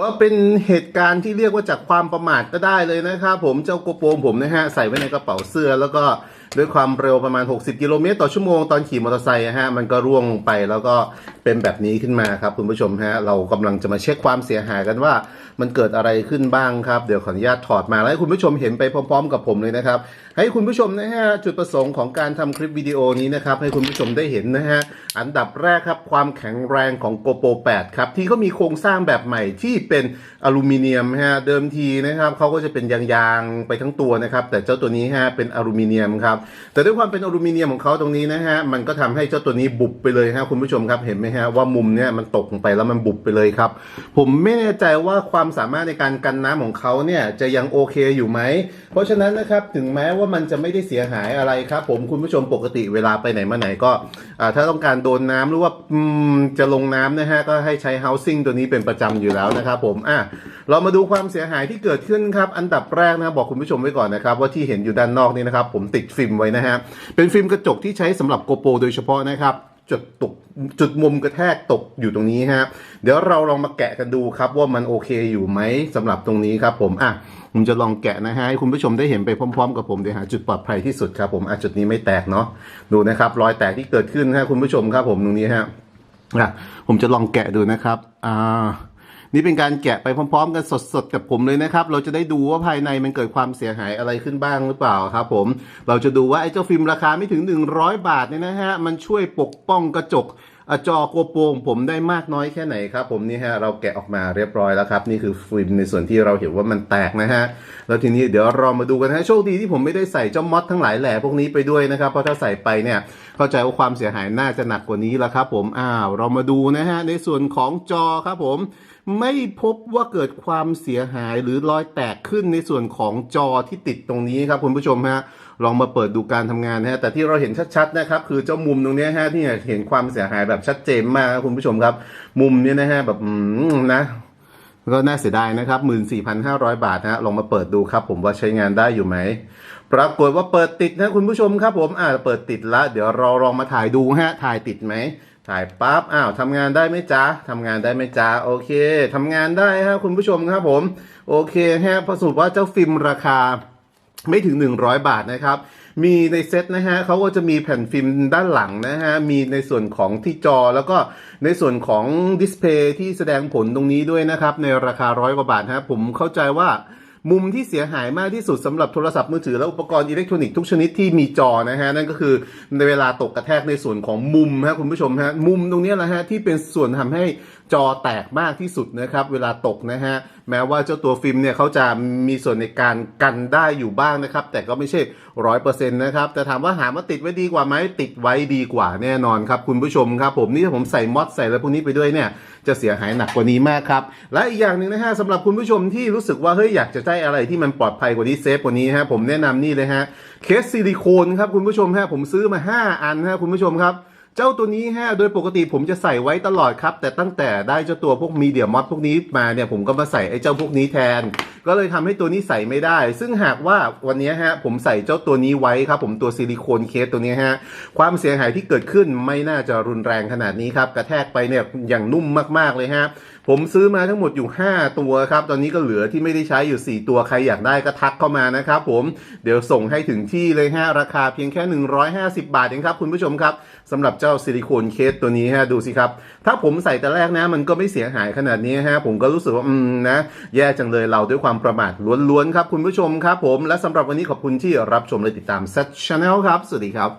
ก็เป็นเหตุการณ์ที่เรียกว่าจากความประมาทก็ได้เลยนะครับผมเจ้าโกโปรงผมนะฮะใส่ไว้ในกระเป๋าเสื้อ แล้วก็ด้วยความเร็วประมาณ 60 กิโลเมตรต่อชั่วโมงตอนขี่มอเตอร์ไซค์อะฮะมันก็ร่วงไปแล้วก็เป็นแบบนี้ขึ้นมาครับคุณผู้ชมฮะเรากำลังจะมาเช็คความเสียหายกันว่า มันเกิดอะไรขึ้นบ้างครับเดี๋ยวขออนุญาตถอดมาแล้วให้คุณผู้ชมเห็นไปพร้อม ๆ กับผมเลยนะครับให้คุณผู้ชมนะฮะจุดประสงค์ของการทำคลิปวิดีโอนี้นะครับให้คุณผู้ชมได้เห็นนะฮะอันดับแรกครับความแข็งแรงของ GoPro 8ครับที่เขามีโครงสร้างแบบใหม่ที่เป็นอลูมิเนียมฮะเดิมทีนะครับเขาก็จะเป็นยางๆไปทั้งตัวนะครับ แต่เจ้าตัวนี้ฮะเป็นอลูมิเนียมครับแต่ด้วยความเป็นอลูมิเนียมของเขาตรงนี้นะฮะมันก็ทำให้เจ้าตัวนี้บุบไปเลยฮะคุณผู้ชมครับเห็นไหมฮะว่ามุมเนี้ยมันตกลงไปแล้วมันบุบไปเลยครับ ผมไม่แน่ใจว่าความสามารถในการกันน้ำของเขาเนี่ยจะยังโอเคอยู่ไหมเพราะฉะนั้นนะครับถึงแม้ว่ามันจะไม่ได้เสียหายอะไรครับผมคุณผู้ชมปกติเวลาไปไหนมาไหนก็ถ้าต้องการโดนน้ำหรือว่าจะลงน้ำนะฮะก็ให้ใช้ housing ตัวนี้เป็นประจำอยู่แล้วนะครับผมอะเรามาดูความเสียหายที่เกิดขึ้นครับ อันดับแรกนะบอกคุณผู้ชมไว้ก่อนนะครับ ว่าที่เห็นอยู่ด้านนอกนี่นะครับ ผมติดฟิล์มไว้นะฮะเป็นฟิล์มกระจกที่ใช้สำหรับโกโปรโดยเฉพาะนะครับจุดตกจุดมุมกระแทกตกอยู่ตรงนี้ฮะเดี๋ยวเราลองมาแกะกันดูครับว่ามันโอเคอยู่ไหมสำหรับตรงนี้ครับผมอะผมจะลองแกะนะฮะให้คุณผู้ชมได้เห็นไปพร้อมๆ กับผมเดี๋ยวหาจุดปลอดภัยที่สุดครับผมอะจุดนี้ไม่แตกเนาะดูนะครับ รอยแตกที่เกิดขึ้นฮะคุณผู้ชมครับผมตรงนี้ฮะอะผมจะลองแกะดูนะครับอ่า นี่เป็นการแกะไปพร้อม ๆ กันสดๆกับผมเลยนะครับ เราจะได้ดูว่าภายในมันเกิดความเสียหายอะไรขึ้นบ้างหรือเปล่าครับผม เราจะดูว่าไอ้เจ้าฟิล์มราคาไม่ถึง 100 บาทเนี่ยนะฮะ มันช่วยปกป้องกระจกจอโกโปงผมได้มากน้อยแค่ไหนครับ ผมนี่ฮะเราแกะออกมาเรียบร้อยแล้วครับ นี่คือฟิล์มในส่วนที่เราเห็นว่ามันแตกนะฮะแล้วทีนี้เดี๋ยวเรามาดูกันฮะโชคดีที่ผมไม่ได้ใส่เจ้ามอดทั้งหลายแหล่พวกนี้ไปด้วยนะครับเพราะถ้าใส่ไปเนี่ยเข้าใจว่าความเสียหายน่าจะหนักกว่านี้แล้วครับ ผมอ้าวเรามาดูนะฮะในส่วนของจอครับผมไม่พบว่าเกิดความเสียหายหรือรอยแตกขึ้นในส่วนของจอที่ติดตรงนี้ครับคุณผู้ชมฮะ ลองมาเปิดดูการทำงานนะฮะแต่ที่เราเห็นชัดๆนะครับคือเจ้ามุมตรงนี้ฮะที่เห็นความเสียหายแบบชัดเจนมากครับคุณผู้ชมครับ มุมเนี้ยนะฮะแบบอืมนะก็น่าเสียดายนะครับ 14,500 บาทนะฮะลองมาเปิดดูครับ ผมว่าใช้งานได้อยู่ไหม ปรากฏว่าเปิดติดนะคุณผู้ชมครับ ผมอ่าเปิดติดละ เดี๋ยวเราลองมาถ่ายดูฮะ ถ่ายติดไหม ถ่ายปั๊บ อ้าวทำงานได้ไหมจ๊ะทำงานได้ไหมจ๊ะ โอเคทำงานได้ฮะคุณผู้ชมครับผม โอเคฮะประสรุปว่าเจ้าฟิล์มราคา ไม่ถึง 100 บาทนะครับ มีในเซ็ตนะฮะเขาก็จะมีแผ่นฟิล์มด้านหลังนะฮะ มีในส่วนของที่จอแล้วก็ในส่วนของดิสเพย์ที่แสดงผลตรงนี้ด้วยนะครับ ในราคาร้อยกว่าบาทฮะผมเข้าใจว่ามุมที่เสียหายมากที่สุดสำหรับโทรศัพท์มือถือและอุปกรณ์อิเล็กทรอนิกส์ทุกชนิดที่มีจอนะฮะ นั่นก็คือในเวลาตกกระแทกในส่วนของมุมฮะคุณผู้ชมฮะมุมตรงนี้แหละฮะที่เป็นส่วนทำให้ จอแตกมากที่สุดนะครับเวลาตกนะฮะแม้ว่าเจ้าตัวฟิล์มเนี่ยเขาจะมีส่วนในการกันได้อยู่บ้างนะครับ แต่ก็ไม่ใช่ร้อยเปอร์เซ็นต์นะครับแต่ถามว่าหามาติดไว้ดีกว่าไหมติดไว้ดีกว่าแน่นอนครับคุณผู้ชมครับผมนี่ถ้าผมใส่มอดใส่อะไรพวกนี้ไปด้วยเนี่ยจะเสียหายหนักกว่านี้มากครับและอีกอย่างหนึ่งนะฮะสำหรับคุณผู้ชมที่รู้สึกว่าเฮ้ยอยากจะได้อะไรที่มันปลอดภัยกว่านี้เซฟกว่านี้ฮะผมแนะนำนี่เลยฮะเคสซิลิโคนครับคุณผู้ชมฮะผมซื้อมา 5 อันฮะคุณผู้ชมครับ เจ้าตัวนี้ฮะโดยปกติผมจะใส่ไว้ตลอดครับ แต่ตั้งแต่ได้เจ้าตัวพวกมีเดียมอดพวกนี้มาเนี่ยผมก็มาใส่ไอ้เจ้าพวกนี้แทน ก็เลยทำให้ตัวนี้ใส่ไม่ได้ ซึ่งหากว่าวันนี้ฮะผมใส่เจ้าตัวนี้ไว้ครับผมตัวซิลิโคนเคสตัวนี้ฮะความเสียหายที่เกิดขึ้นไม่น่าจะรุนแรงขนาดนี้ครับกระแทกไปเนี่ยอย่างนุ่มมากๆเลยฮะผมซื้อมาทั้งหมดอยู่ 5 ตัวครับ ตอนนี้ก็เหลือที่ไม่ได้ใช้อยู่ 4 ตัวใครอยากได้ก็ทักเข้ามานะครับผมเดี๋ยวส่งให้ถึงที่เลยฮะราคาเพียงแค่ 150 บาทเองครับคุณผู้ชมครับสำหรับเจ้าซิลิโคนเคสตัวนี้ฮะดูสิครับ ถ้าผมใส่แต่แรกนะ มันก็ไม่เสียหายขนาดนี้ฮะผมก็รู้สึกว่าอืมนะ แย่จังเลยเราด้วยความประมาทล้วนๆครับคุณผู้ชมครับผมและสำหรับวันนี้ขอบคุณที่รับชมและติดตาม Set Channel ครับ สวัสดีครับ